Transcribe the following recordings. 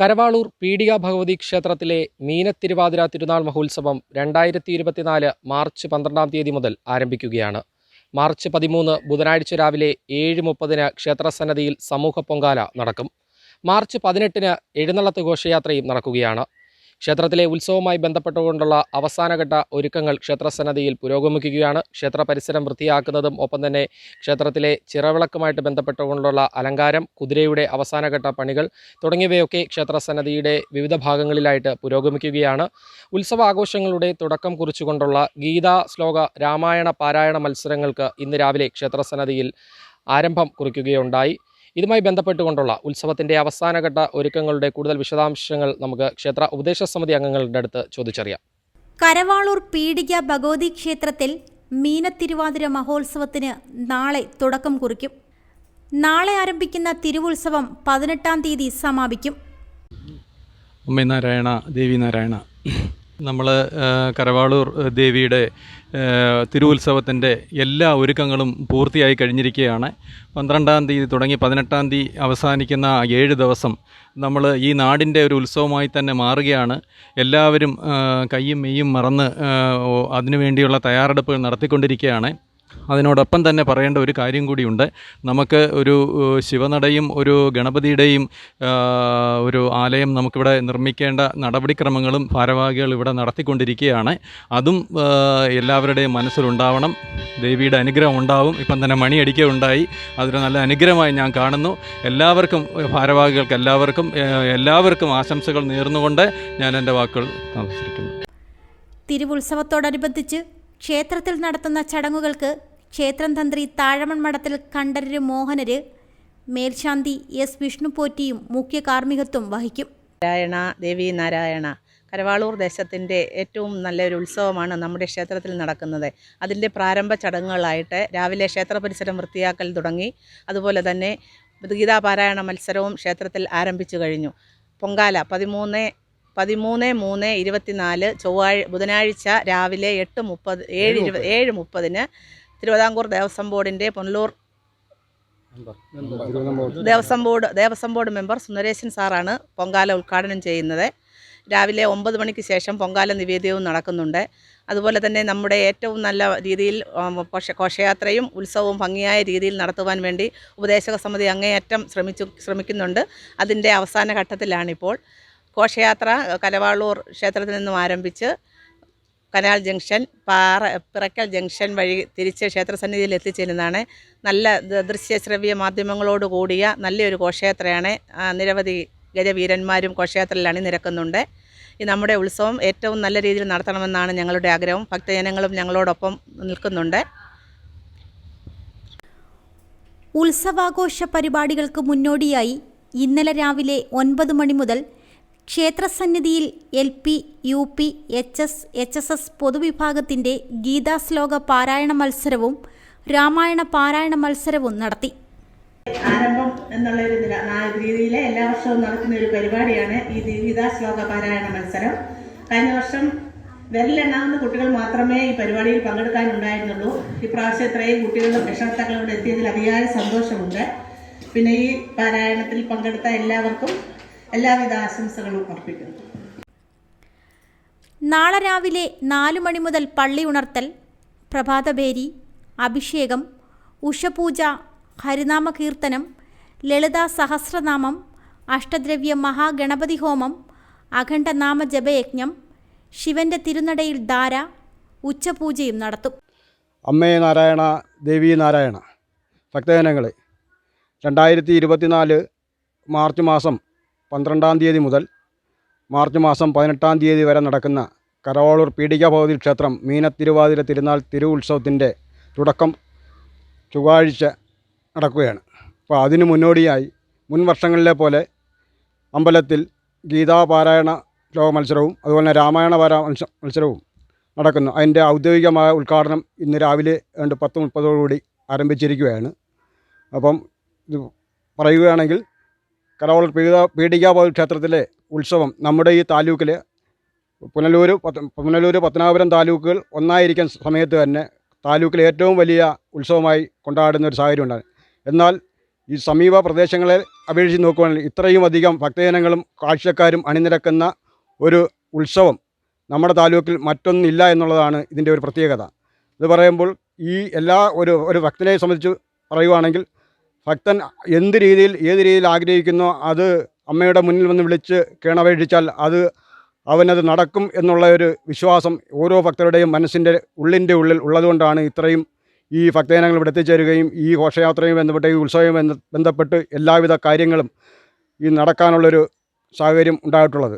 കരവാളൂർ പീഡിക ഭഗവതി ക്ഷേത്രത്തിലെ മീനത്തിരുവാതിര തിരുനാൾ മഹോത്സവം രണ്ടായിരത്തി ഇരുപത്തിനാല് മാർച്ച് പന്ത്രണ്ടാം തീയതി മുതൽ ആരംഭിക്കുകയാണ്. മാർച്ച് പതിമൂന്ന് ബുധനാഴ്ച രാവിലെ ഏഴ് മുപ്പതിന് ക്ഷേത്രസന്നദ്ധിയിൽ സമൂഹ പൊങ്കാല നടക്കും. മാർച്ച് പതിനെട്ടിന് എഴുന്നള്ളത്ത് ഘോഷയാത്രയും നടക്കുകയാണ്. ക്ഷേത്രത്തിലെ ഉത്സവവുമായി ബന്ധപ്പെട്ടുകൊണ്ടുള്ള അവസാനഘട്ട ഒരുക്കങ്ങൾ ക്ഷേത്രസന്നദ്ധിയിൽ പുരോഗമിക്കുകയാണ്. ക്ഷേത്ര പരിസരം വൃത്തിയാക്കുന്നതും ഒപ്പം തന്നെ ക്ഷേത്രത്തിലെ ചിറവിളക്കുമായിട്ട് ബന്ധപ്പെട്ടുകൊണ്ടുള്ള അലങ്കാരം കുതിരയുടെ അവസാനഘട്ട പണികൾ തുടങ്ങിയവയൊക്കെ ക്ഷേത്രസന്നദ്ധിയുടെ വിവിധ ഭാഗങ്ങളിലായിട്ട് പുരോഗമിക്കുകയാണ്. ഉത്സവാഘോഷങ്ങളുടെ തുടക്കം കുറിച്ചുകൊണ്ടുള്ള ഗീതാ ശ്ലോക രാമായണ പാരായണ മത്സരങ്ങൾക്ക് ഇന്ന് രാവിലെ ക്ഷേത്രസന്നദ്ധിയിൽ ആരംഭം കുറിക്കുകയുണ്ടായി. ഇതുമായി ബന്ധപ്പെട്ടുകൊണ്ടുള്ള ഉത്സവത്തിന്റെ അവസാനഘട്ട ഒരുക്കങ്ങളുടെ കൂടുതൽ വിശദാംശങ്ങൾ നമുക്ക് ക്ഷേത്ര ഉപദേശ സമിതി അംഗങ്ങളുടെ അടുത്ത് ചോദിച്ചറിയാം. കരവാളൂർ പീഡിക ഭഗവതി ക്ഷേത്രത്തിൽ മീനത്തിരുവാതിര മഹോത്സവത്തിന് നാളെ തുടക്കം കുറിക്കും. നാളെ ആരംഭിക്കുന്ന തിരുവുത്സവം പതിനെട്ടാം തീയതി സമാപിക്കും. അമ്മ നാരായണ ദേവി നാരായണ. നമ്മൾ കരവാളൂർ ദേവിയുടെ തിരുവുത്സവത്തിന്റെ എല്ലാ ഒരുക്കങ്ങളും പൂർത്തിയായി കഴിഞ്ഞിരിക്കുകയാണ്. പന്ത്രണ്ടാം തീയതി തുടങ്ങി പതിനെട്ടാം തീയതി അവസാനിക്കുന്ന ഏഴ് ദിവസം നമ്മൾ ഈ നാടിന്റെ ഒരു ഉത്സവമായി തന്നെ മാറുകയാണ്. എല്ലാവരും കയ്യും മെയ്യും മറന്ന് അതിനുവേണ്ടിയുള്ള തയ്യാറെടുപ്പുകൾ നടത്തിക്കൊണ്ടിരിക്കുകയാണ്. അതിനോടൊപ്പം തന്നെ പറയേണ്ട ഒരു കാര്യം കൂടിയുണ്ട്. നമുക്ക് ഒരു ശിവനടയും ഒരു ഗണപതിയുടെയും ഒരു ആലയം നമുക്കിവിടെ നിർമ്മിക്കേണ്ട നടപടിക്രമങ്ങളും ഭാരവാഹികൾ ഇവിടെ നടത്തിക്കൊണ്ടിരിക്കുകയാണ്. അതും എല്ലാവരുടെയും മനസ്സിലുണ്ടാവണം. ദേവിയുടെ അനുഗ്രഹം ഉണ്ടാവും. ഇപ്പം തന്നെ മണിയടിക്കുക ഉണ്ടായി. അതൊരു നല്ല അനുഗ്രഹമായി ഞാൻ കാണുന്നു. എല്ലാവർക്കും ഭാരവാഹികൾക്ക് എല്ലാവർക്കും എല്ലാവർക്കും ആശംസകൾ നേർന്നുകൊണ്ട് ഞാൻ എന്റെ വാക്കുകൾ താമസിക്കുന്നു തിരുവുത്സവത്തോടനുബന്ധിച്ച് ക്ഷേത്രത്തിൽ നടത്തുന്ന ചടങ്ങുകൾക്ക് ക്ഷേത്രം തന്ത്രി താഴമൺ മഠത്തിൽ കണ്ഠരര് മോഹനര് മേൽശാന്തി എസ് വിഷ്ണുപോറ്റിയും മുഖ്യ കാർമ്മികത്വം വഹിക്കും. നാരായണ ദേവി നാരായണ കരവാളൂർ ദേശത്തിന്റെ ഏറ്റവും നല്ലൊരു ഉത്സവമാണ് നമ്മുടെ ക്ഷേത്രത്തിൽ നടക്കുന്നത്. അതിന്റെ പ്രാരംഭ ചടങ്ങുകളായിട്ട് രാവിലെ ക്ഷേത്ര പരിസരം വൃത്തിയാക്കൽ തുടങ്ങി അതുപോലെ തന്നെ ഗീതാപാരായണ മത്സരവും ക്ഷേത്രത്തിൽ ആരംഭിച്ചു കഴിഞ്ഞു. പൊങ്കാല പതിമൂന്ന് പതിമൂന്ന് മൂന്ന് ഇരുപത്തിനാല് ചൊവ്വാഴ് ബുധനാഴ്ച രാവിലെ എട്ട് മുപ്പത് ഏഴ് ഇരുപത് ഏഴ് മുപ്പതിന് തിരുവിതാംകൂർ ദേവസ്വം ബോർഡിന്റെ Ponnaloor Devaswom board Devaswom board member Sundaresan സാറാണ് പൊങ്കാല ഉദ്ഘാടനം ചെയ്യുന്നത്. രാവിലെ ഒമ്പത് മണിക്ക് ശേഷം പൊങ്കാല നിവേദ്യവും നടക്കുന്നുണ്ട്. അതുപോലെ തന്നെ നമ്മുടെ ഏറ്റവും നല്ല രീതിയിൽ ഘോഷയാത്രയും ഉത്സവവും ഭംഗിയായ രീതിയിൽ നടത്തുവാൻ വേണ്ടി ഉപദേശക സമിതി അങ്ങേയറ്റം ശ്രമിച്ചു ശ്രമിക്കുന്നുണ്ട്. അതിന്റെ അവസാന ഘട്ടത്തിലാണിപ്പോൾ. ഘോഷയാത്ര കലവാളൂർ ക്ഷേത്രത്തിൽ നിന്നും ആരംഭിച്ച് കനാൽ ജംഗ്ഷൻ പാറ പിറക്കൽ ജംഗ്ഷൻ വഴി തിരിച്ച് ക്ഷേത്രസന്നിധിയിൽ എത്തിച്ചേരുന്നതാണ്. നല്ല ദൃശ്യ ദൃശ്യശ്രവ്യ മാധ്യമങ്ങളോട് കൂടിയ നല്ലൊരു ഘോഷയാത്രയാണ്. നിരവധി ഗജവീരന്മാരും ഘോഷയാത്രയിൽ അണിനിരക്കുന്നുണ്ട് ഈ നമ്മുടെ ഉത്സവം ഏറ്റവും നല്ല രീതിയിൽ നടത്തണമെന്നാണ് ഞങ്ങളുടെ ആഗ്രഹം. ഭക്തജനങ്ങളും ഞങ്ങളോടൊപ്പം നിൽക്കുന്നുണ്ട്. ഉത്സവാഘോഷ പരിപാടികൾക്ക് മുന്നോടിയായി ഇന്നലെ രാവിലെ ഒൻപത് മണി മുതൽ ക്ഷേത്രസന്നിധിയിൽ L P U P H S H S S പൊതുവിഭാഗത്തിന്റെ ഗീതാശ്ലോക പാരായണ മത്സരവും രാമായണ പാരായണ മത്സരവും നടത്തി. ആരംഭം എന്നുള്ള ഒരു രീതിയിൽ എല്ലാ വർഷവും നടക്കുന്ന ഒരു പരിപാടിയാണ് ഈ ഗീതാശ്ലോക പാരായണ മത്സരം. കഴിഞ്ഞ വർഷം വിരലെണ്ണാവുന്ന കുട്ടികൾ മാത്രമേ ഈ പരിപാടിയിൽ പങ്കെടുക്കാനുണ്ടായിരുന്നുള്ളൂ. ഇപ്രാവശ്യം ഇത്രയും കുട്ടികളും രക്ഷകർത്താക്കളും എത്തിയതിൽ അതിയായ സന്തോഷമുണ്ട്. പിന്നെ ഈ പാരായണത്തിൽ പങ്കെടുത്ത എല്ലാവർക്കും എല്ലാവിധ ആശംസകളും അർപ്പിക്കുന്നു. നാളെ രാവിലെ നാലു മണി മുതൽ പള്ളി ഉണർത്തൽ പ്രഭാതഭേരി അഭിഷേകം ഉഷപൂജ ഹരിനാമ കീർത്തനം ലളിതാ സഹസ്രനാമം അഷ്ടദ്രവ്യ മഹാഗണപതി ഹോമം അഖണ്ഡനാമ ജപയജ്ഞം ശിവന്റെ തിരുനടയിൽ ധാര ഉച്ചപൂജയും നടത്തും. അമ്മേ നാരായണ ദേവി നാരായണ ഭക്തജനങ്ങളെ രണ്ടായിരത്തി ഇരുപത്തിനാല് മാർച്ച് മാസം പന്ത്രണ്ടാം തീയതി മുതൽ മാർച്ച് മാസം പതിനെട്ടാം തീയതി വരെ നടക്കുന്ന കരവാളൂർ പീഡിക ഭഗവതി ക്ഷേത്രം മീനത്തിരുവാതിര തിരുനാൾ തിരു ഉത്സവത്തിന്റെ തുടക്കം ചൊവ്വാഴ്ച നടക്കുകയാണ്. അപ്പോൾ അതിനു മുന്നോടിയായി മുൻ വർഷങ്ങളിലെ പോലെ അമ്പലത്തിൽ ഗീതാപാരായണ ശ്ലോക മത്സരവും അതുപോലെ രാമായണ പാരാ മത്സരവും നടക്കുന്നു. അതിന്റെ ഔദ്യോഗികമായ ഉദ്ഘാടനം ഇന്ന് രാവിലെ ഏതാണ്ട് പത്ത് മുപ്പതോടുകൂടി ആരംഭിച്ചിരിക്കുകയാണ്. അപ്പം ഇത് പറയുകയാണെങ്കിൽ കരവളൂർ പീഡ പീഡികാബോധ ക്ഷേത്രത്തിലെ ഉത്സവം നമ്മുടെ ഈ താലൂക്കിൽ പുനലൂർ പത്ത് പുനലൂർ പത്തനാപുരം താലൂക്കുകൾ ഒന്നായിരിക്കുന്ന സമയത്ത് തന്നെ താലൂക്കിലെ ഏറ്റവും വലിയ ഉത്സവമായി കൊണ്ടാടുന്ന ഒരു സാഹചര്യം ഉണ്ടായി. എന്നാൽ ഈ സമീപ പ്രദേശങ്ങളെ അപേക്ഷിച്ച് നോക്കുകയാണെങ്കിൽ ഇത്രയും അധികം ഭക്തജനങ്ങളും കാഴ്ചക്കാരും അണിനിരക്കുന്ന ഒരു ഉത്സവം നമ്മുടെ താലൂക്കിൽ മറ്റൊന്നില്ല എന്നുള്ളതാണ് ഇതിന്റെ ഒരു പ്രത്യേകത. ഇത് പറയുമ്പോൾ ഈ എല്ലാ ഒരു ഒരു ഭക്തനെ സംബന്ധിച്ച് പറയുവാണെങ്കിൽ ഭക്തൻ എന്ത് രീതിയിൽ ഏത് രീതിയിൽ ആഗ്രഹിക്കുന്നോ അത് അമ്മയുടെ മുന്നിൽ വന്ന് വിളിച്ച് കേണപേക്ഷിച്ചാൽ അത് അവനത് നടക്കും എന്നുള്ള ഒരു വിശ്വാസം ഓരോ ഭക്തരുടെയും മനസ്സിന്റെ ഉള്ളിന്റെ ഉള്ളിൽ ഉള്ളതുകൊണ്ടാണ് ഇത്രയും ഈ ഭക്തജനങ്ങൾ ഇവിടെ എത്തിച്ചേരുകയും ഈ ഘോഷയാത്രയും ബന്ധപ്പെട്ട് ഈ ഉത്സവവും ബന്ധപ്പെട്ട് എല്ലാവിധ കാര്യങ്ങളും ഈ നടക്കാനുള്ളൊരു സാഹചര്യം ഉണ്ടായിട്ടുള്ളത്.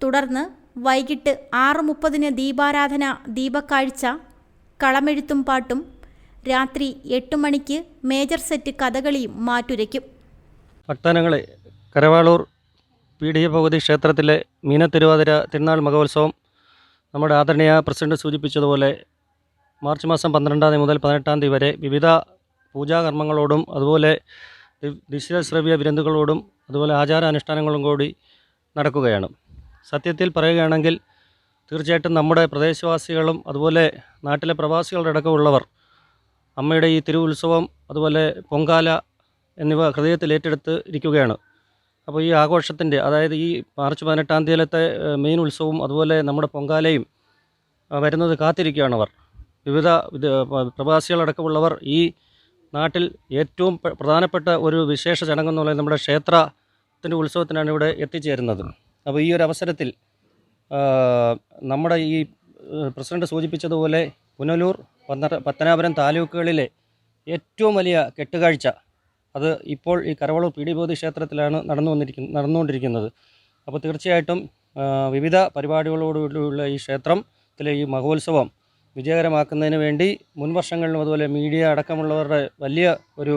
തുടർന്ന് വൈകിട്ട് ആറ് മുപ്പതിന് ദീപാരാധന ദീപക്കാഴ്ച കളമെഴുത്തും പാട്ടും രാത്രി എട്ട് മണിക്ക് മേജർ സെറ്റ് കഥകളിയും മാറ്റുരയ്ക്കും. ഭക്താനങ്ങളെ Karavaloor P D A Bhagavathi ക്ഷേത്രത്തിലെ മീനത്തിരുവാതിര തിരുനാൾ മഹോത്സവം നമ്മുടെ ആദരണീയ പ്രസിഡന്റ് സൂചിപ്പിച്ചതുപോലെ മാർച്ച് മാസം പന്ത്രണ്ടാം തീയതി മുതൽ പതിനെട്ടാം തീയതി വരെ വിവിധ പൂജാകർമ്മങ്ങളോടും അതുപോലെ ദൃശ്യശ്രവ്യ വിരുന്നുകളോടും അതുപോലെ ആചാരാനുഷ്ഠാനങ്ങളും കൂടി നടക്കുകയാണ്. സത്യത്തിൽ പറയുകയാണെങ്കിൽ തീർച്ചയായിട്ടും നമ്മുടെ പ്രദേശവാസികളും അതുപോലെ നാട്ടിലെ പ്രവാസികളുടെ അടക്കമുള്ളവർ അമ്മയുടെ ഈ തിരു ഉത്സവം അതുപോലെ പൊങ്കാല എന്നിവ ഹൃദയത്തിൽ ഏറ്റെടുത്ത് ഇരിക്കുകയാണ്. അപ്പോൾ ഈ ആഘോഷത്തിന്റെ അതായത് ഈ മാർച്ച് പതിനെട്ടാം തീയതിയിലത്തെ മെയിൻ ഉത്സവവും അതുപോലെ നമ്മുടെ പൊങ്കാലയും വരുന്നത് കാത്തിരിക്കുകയാണ് അവർ. വിവിധ പ്രവാസികളടക്കമുള്ളവർ ഈ നാട്ടിൽ ഏറ്റവും പ്രധാനപ്പെട്ട ഒരു വിശേഷ ചടങ്ങെന്ന് പറയുന്നത് നമ്മുടെ ക്ഷേത്രത്തിന്റെ ഉത്സവത്തിനാണ് ഇവിടെ എത്തിച്ചേരുന്നത്. അപ്പോൾ ഈ ഒരു അവസരത്തിൽ നമ്മുടെ ഈ പ്രസിഡന്റ് സൂചിപ്പിച്ചതുപോലെ പുനലൂർ പത്തന പത്തനാപുരം താലൂക്കുകളിലെ ഏറ്റവും വലിയ കെട്ടുകാഴ്ച. അത് ഇപ്പോൾ ഈ കരവളൂർ പി ഡി ബോധി ക്ഷേത്രത്തിലാണ് നടന്നു വന്നിരിക്കുന്ന നടന്നുകൊണ്ടിരിക്കുന്നത്. അപ്പോൾ തീർച്ചയായിട്ടും വിവിധ പരിപാടികളോടുള്ള ഈ ക്ഷേത്രത്തിലെ ഈ മഹോത്സവം വിജയകരമാക്കുന്നതിന് വേണ്ടി മുൻ വർഷങ്ങളിലും അതുപോലെ മീഡിയ അടക്കമുള്ളവരുടെ വലിയ ഒരു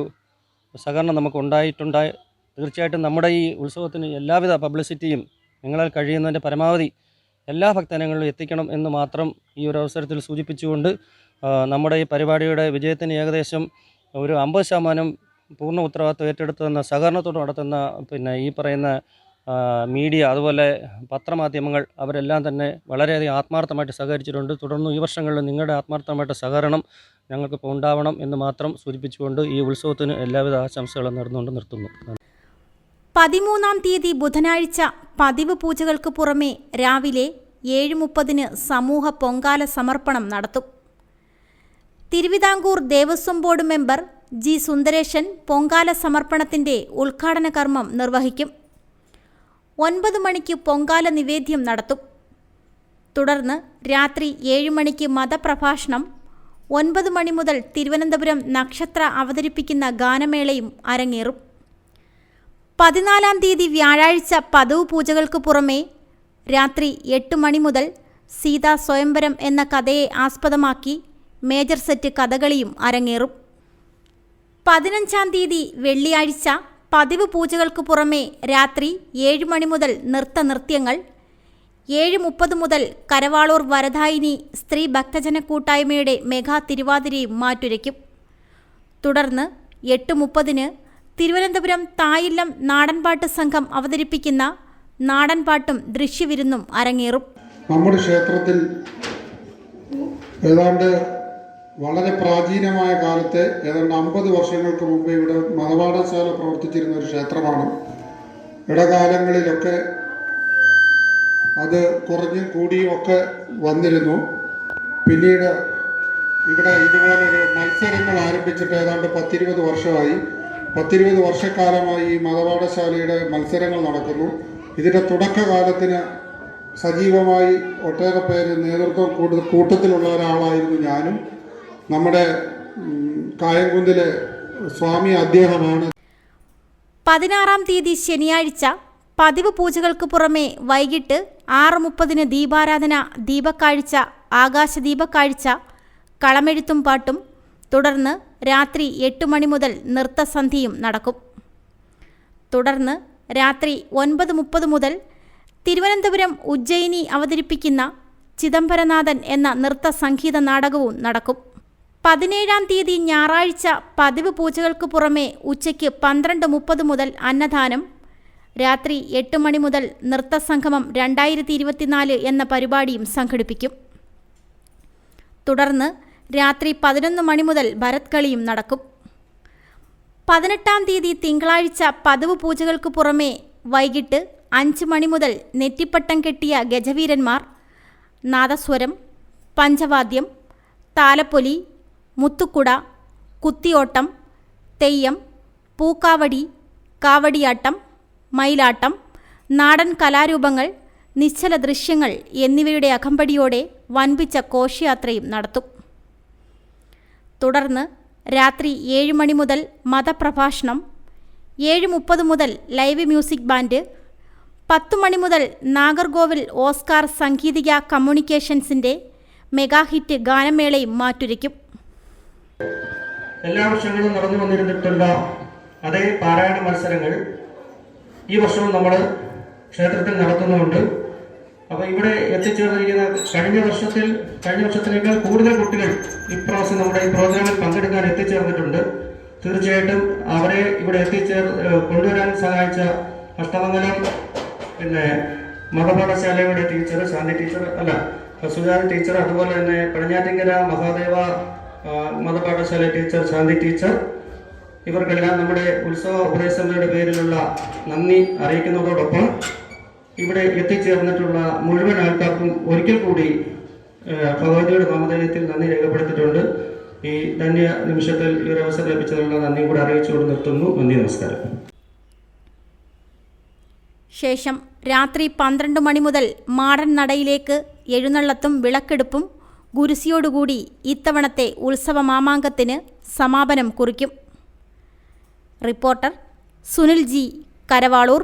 സഹകരണം നമുക്ക് ഉണ്ടായിട്ടുണ്ടായി തീർച്ചയായിട്ടും നമ്മുടെ ഈ ഉത്സവത്തിന് എല്ലാവിധ പബ്ലിസിറ്റിയും നിങ്ങളാൽ കഴിയുന്നതിന്റെ പരമാവധി എല്ലാ ഭക്തജനങ്ങളിലും എത്തിക്കണം എന്ന് മാത്രം ഈ ഒരു അവസരത്തിൽ സൂചിപ്പിച്ചുകൊണ്ട് നമ്മുടെ ഈ പരിപാടിയുടെ വിജയത്തിന് ഏകദേശം ഒരു അമ്പത് ശതമാനം പൂർണ ഉത്തരവാദിത്വം ഏറ്റെടുത്തുന്ന സഹകരണത്തോട് നടത്തുന്ന പിന്നെ ഈ പറയുന്ന മീഡിയ അതുപോലെ പത്രമാധ്യമങ്ങൾ അവരെല്ലാം തന്നെ വളരെയധികം ആത്മാർത്ഥമായിട്ട് സഹകരിച്ചിട്ടുണ്ട്. തുടർന്ന് ഈ വർഷങ്ങളിൽ നിങ്ങളുടെ ആത്മാർത്ഥമായിട്ട് സഹകരണം ഞങ്ങൾക്കിപ്പോൾ ഉണ്ടാവണം എന്ന് മാത്രം സൂചിപ്പിച്ചുകൊണ്ട് ഈ ഉത്സവത്തിന് എല്ലാവിധ ആശംസകളും നേർന്നുകൊണ്ട് നിർത്തുന്നു. പതിമൂന്നാം തീയതി ബുധനാഴ്ച പതിവ് പൂജകൾക്ക് പുറമെ രാവിലെ ഏഴ് മുപ്പതിന് സമൂഹ പൊങ്കാല സമർപ്പണം നടത്തും. Thiruvithamkoor Devaswom board member G Sundaresan Pongala സമർപ്പണത്തിന്റെ ഉദ്ഘാടന കർമ്മം നിർവഹിക്കും. ഒൻപത് മണിക്ക് പൊങ്കാല നിവേദ്യം നടത്തും. തുടർന്ന് രാത്രി ഏഴ് മണിക്ക് മതപ്രഭാഷണം ഒൻപത് മണി മുതൽ തിരുവനന്തപുരം നക്ഷത്ര അവതരിപ്പിക്കുന്ന ഗാനമേളയും അരങ്ങേറും. പതിനാലാം തീയതി വ്യാഴാഴ്ച പതിവ് പൂജകൾക്ക് പുറമേ രാത്രി എട്ട് മണി മുതൽ സീതാ സ്വയംവരം എന്ന കഥയെ ആസ്പദമാക്കി മേജർ സെറ്റ് കഥകളിയും അരങ്ങേറും. പതിനഞ്ചാം തീയതി വെള്ളിയാഴ്ച പതിവ് പൂജകൾക്ക് പുറമേ രാത്രി ഏഴ് മണി മുതൽ നൃത്ത നൃത്യങ്ങൾ ഏഴ് മുപ്പത് മുതൽ കരവാളൂർ വരദായിനി സ്ത്രീ ഭക്തജന കൂട്ടായ്മയുടെ മെഗാ തിരുവാതിരയും മാറ്റുരയ്ക്കും. തുടർന്ന് എട്ട് മുപ്പതിന് തിരുവനന്തപുരം തായില്ലം നാടൻപാട്ട് സംഘം അവതരിപ്പിക്കുന്ന നാടൻപാട്ടും ദൃശ്യവിരുന്നും അരങ്ങേറും. നമ്മുടെ ക്ഷേത്രത്തിൽ ഏതാണ്ട് വളരെ പ്രാചീനമായ കാലത്തെ ഏതാണ്ട് അമ്പത് വർഷങ്ങൾക്ക് മുമ്പ് ഇവിടെ മതപാഠശാല പ്രവർത്തിച്ചിരുന്ന ഒരു ക്ഷേത്രമാണ്. ഇടകാലങ്ങളിലൊക്കെ അത് കുറഞ്ഞും കൂടിയും ഒക്കെ വന്നിരുന്നു. പിന്നീട് ഇവിടെ ഇതുപോലൊരു മത്സരങ്ങൾ ആരംഭിച്ചിട്ട് ഏതാണ്ട് പത്തിരുപത് വർഷമായി. പത്തിരുപത് വർഷക്കാലമായി ഈ മതപാഠശാലയുടെ മത്സരങ്ങൾ നടക്കുന്നു. ഇതിന്റെ തുടക്കകാലത്തിന് സജീവമായി ഒട്ടേറെ പേര് നേതൃത്വം കൂടുതൽ കൂട്ടത്തിലുള്ള ഒരാളായിരുന്നു ഞാനും. നമ്മുടെ കായംകുന്നിലെ സ്വാമി അദ്ദേഹമാണ്. പതിനാറാം തീയതി ശനിയാഴ്ച പതിവ് പൂജകൾക്ക് പുറമെ വൈകിട്ട് ആറ് മുപ്പതിന് ദീപാരാധന ദീപക്കാഴ്ച ആകാശദീപക്കാഴ്ച കളമെഴുത്തും പാട്ടും തുടർന്ന് രാത്രി എട്ട് മണി മുതൽ നൃത്തസന്ധിയും നടക്കും. തുടർന്ന് രാത്രി ഒൻപത് മുപ്പത് മുതൽ തിരുവനന്തപുരം ഉജ്ജയിനി അവതരിപ്പിക്കുന്ന ചിദംബരനാഥൻ എന്ന നൃത്ത സംഗീത നാടകവും നടക്കും. പതിനേഴാം തീയതി ഞായറാഴ്ച പതിവ് പൂജകൾക്ക് പുറമെ ഉച്ചയ്ക്ക് പന്ത്രണ്ട് മുപ്പത് മുതൽ അന്നദാനം രാത്രി എട്ട് മണി മുതൽ നൃത്തസംഗമം രണ്ടായിരത്തി ഇരുപത്തിനാല് എന്ന പരിപാടിയും സംഘടിപ്പിക്കും. തുടർന്ന് രാത്രി പതിനൊന്ന് മണി മുതൽ ഭരത് കളിയും നടക്കും. പതിനെട്ടാം തീയതി തിങ്കളാഴ്ച പതിവ് പൂജകൾക്ക് പുറമേ വൈകിട്ട് അഞ്ച് മണി മുതൽ നെറ്റിപ്പട്ടം കെട്ടിയ ഗജവീരന്മാർ നാദസ്വരം പഞ്ചവാദ്യം താലപ്പൊലി മുത്തുക്കുട കുത്തിയോട്ടം തെയ്യം പൂക്കാവടി കാവടിയാട്ടം മയിലാട്ടം നാടൻ കലാരൂപങ്ങൾ നിശ്ചല ദൃശ്യങ്ങൾ എന്നിവയുടെ അകമ്പടിയോടെ വൻപിച്ച കോശയാത്രയും നടത്തും. തുടർന്ന് രാത്രി ഏഴ് മണി മുതൽ മതപ്രഭാഷണം ഏഴ് മുപ്പത് മുതൽ ലൈവ് മ്യൂസിക് ബാൻഡ് പത്തു മണി മുതൽ നാഗർകോവിൽ ഓസ്കാർ സംഗീതിക കമ്മ്യൂണിക്കേഷൻസിന്റെ മെഗാ ഹിറ്റ് ഗാനമേളയും മാറ്റുരയ്ക്കും. എല്ലാ വർഷങ്ങളും നടന്നു വന്നിരുന്നിട്ടുള്ള അതേ പാരായണ മത്സരങ്ങൾ ഈ വർഷവും നമ്മൾ ക്ഷേത്രത്തിൽ നടത്തുന്നുണ്ട് അപ്പോൾ ഇവിടെ എത്തിച്ചേർന്നിരിക്കുന്ന കഴിഞ്ഞ വർഷത്തിൽ കഴിഞ്ഞ വർഷത്തിനേക്കാൾ കൂടുതൽ കുട്ടികൾ ഇപ്രാവശ്യം നമ്മുടെ ഈ പ്രോഗ്രാമിൽ പങ്കെടുക്കാൻ എത്തിച്ചേർന്നിട്ടുണ്ട്. തീർച്ചയായിട്ടും അവരെ ഇവിടെ എത്തിച്ചേർ കൊണ്ടുവരാൻ സഹായിച്ച അഷ്ടമംഗലം പിന്നെ മതപാഠശാലയുടെ ടീച്ചർ ശാന്തി ടീച്ചർ അല്ല സുജാത ടീച്ചർ അതുപോലെ തന്നെ പടിഞ്ഞാറ്റിങ്കര മഹാദേവ മതപാഠശാല ടീച്ചർ ശാന്തി ടീച്ചർ ഇവർക്കെല്ലാം നമ്മുടെ ഉത്സവ ഉപദേശങ്ങളുടെ പേരിലുള്ള നന്ദി അറിയിക്കുന്നതോടൊപ്പം ഇവിടെ എത്തിച്ചേർന്നിട്ടുള്ള മുഴുവൻ ആൾക്കാർക്കും ഒരിക്കൽ കൂടി ഭഗവതിയുടെ നാമധേയത്തിൽ നന്ദി രേഖപ്പെടുത്തിയിട്ടുണ്ട്. ഈ ധന്യ നിമിഷത്തിൽ ഈ ഒരു അവസരം ലഭിച്ചതിനുള്ള നന്ദിയും കൂടി അറിയിച്ചുകൊണ്ട് നിർത്തുന്നു. നന്ദി നമസ്കാരം. ശേഷം രാത്രി പന്ത്രണ്ട് മണി മുതൽ മാടൻ നടയിലേക്ക് എഴുന്നള്ളത്തും വിളക്കെടുപ്പും ഗുരുസിയോടുകൂടി ഇത്തവണത്തെ ഉത്സവ മാമാങ്കത്തിന് സമാപനം കുറിക്കും. Reporter Sunil G Karavalur.